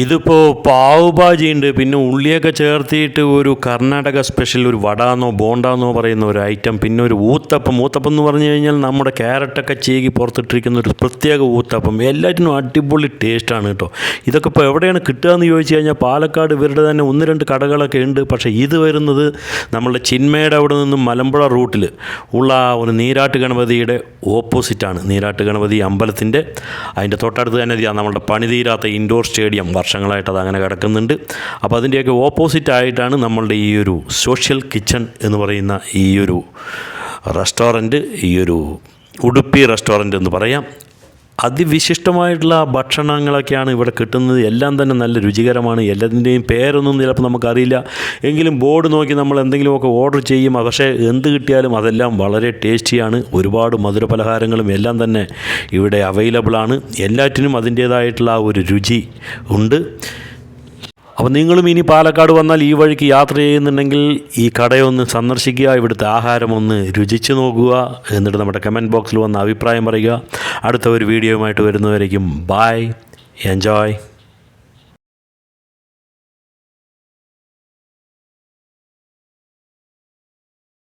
ഇതിപ്പോൾ പാവ് ഭാജി ഉണ്ട്. പിന്നെ ഉള്ളിയൊക്കെ ചേർത്തിയിട്ട് ഒരു കർണാടക സ്പെഷ്യൽ ഒരു വടാന്നോ ബോണ്ടാന്നോ പറയുന്ന ഒരു ഐറ്റം പിന്നെ ഒരു ഊത്തപ്പം. ഊത്തപ്പം എന്ന് പറഞ്ഞു കഴിഞ്ഞാൽ നമ്മുടെ ക്യാരറ്റൊക്കെ ചീകി പുറത്തിട്ടിരിക്കുന്ന ഒരു പ്രത്യേക ഊത്തപ്പം. എല്ലാറ്റിനും അടിപൊളി ടേസ്റ്റാണ് കേട്ടോ. ഇതൊക്കെ ഇപ്പോൾ എവിടെയാണ് കിട്ടുക എന്ന് ചോദിച്ചു കഴിഞ്ഞാൽ പാലക്കാട് ഇവരുടെ തന്നെ ഒന്ന് രണ്ട് കടകളൊക്കെ ഉണ്ട്. പക്ഷേ ഇത് വരുന്നത് നമ്മളുടെ ചിന്മയുടെ അവിടെ നിന്നും മലമ്പുഴ റൂട്ടിൽ ഉള്ള ഒരു നീരാട്ട് ഗണപതിയുടെ ഓപ്പോസിറ്റാണ് നീരാട്ട് ഗണപതി അമ്പലത്തിന്റെ അതിന്റെ തൊട്ടടുത്ത് തന്നെ നമ്മളുടെ പണിതീരാത്ത ഇൻഡോർ സ്റ്റേഡിയം വർഷങ്ങളായിട്ട് അത് അങ്ങനെ കിടക്കുന്നുണ്ട്. അപ്പോൾ അതിന്റെയൊക്കെ ഓപ്പോസിറ്റ് ആയിട്ടാണ് നമ്മളുടെ ഈ ഒരു സോഷ്യൽ കിച്ചൺ എന്ന് പറയുന്ന ഈ ഒരു റെസ്റ്റോറന്റ് ഈ ഒരു ഉടുപ്പി റെസ്റ്റോറന്റ് എന്ന് പറയാം. അതിവിശിഷ്ടമായിട്ടുള്ള ഭക്ഷണങ്ങളൊക്കെയാണ് ഇവിടെ കിട്ടുന്നത്. എല്ലാം തന്നെ നല്ല രുചികരമാണ്. എല്ലാത്തിന്റെയും പേരൊന്നും ചിലപ്പോൾ നമുക്കറിയില്ല. എങ്കിലും ബോർഡ് നോക്കി നമ്മൾ എന്തെങ്കിലുമൊക്കെ ഓർഡർ ചെയ്യും. പക്ഷേ എന്ത് കിട്ടിയാലും അതെല്ലാം വളരെ ടേസ്റ്റിയാണ്. ഒരുപാട് മധുര പലഹാരങ്ങളും എല്ലാം തന്നെ ഇവിടെ അവൈലബിളാണ് എല്ലാറ്റിനും അതിന്റേതായിട്ടുള്ള ഒരു രുചി ഉണ്ട്. അപ്പോൾ നിങ്ങളും ഇനി പാലക്കാട് വന്നാൽ ഈ വഴിക്ക് യാത്ര ചെയ്യുന്നുണ്ടെങ്കിൽ ഈ കടയൊന്ന് സന്ദർശിക്കുക ഇവിടുത്തെ ആഹാരം ഒന്ന് രുചിച്ച് നോക്കുക എന്നിട്ട് നമ്മുടെ കമന്റ് ബോക്സിൽ വന്ന് അഭിപ്രായം പറയുക. അടുത്ത ഒരു വീഡിയോയുമായിട്ട് വരുന്നവരേക്കും ബായ് എൻജോയ്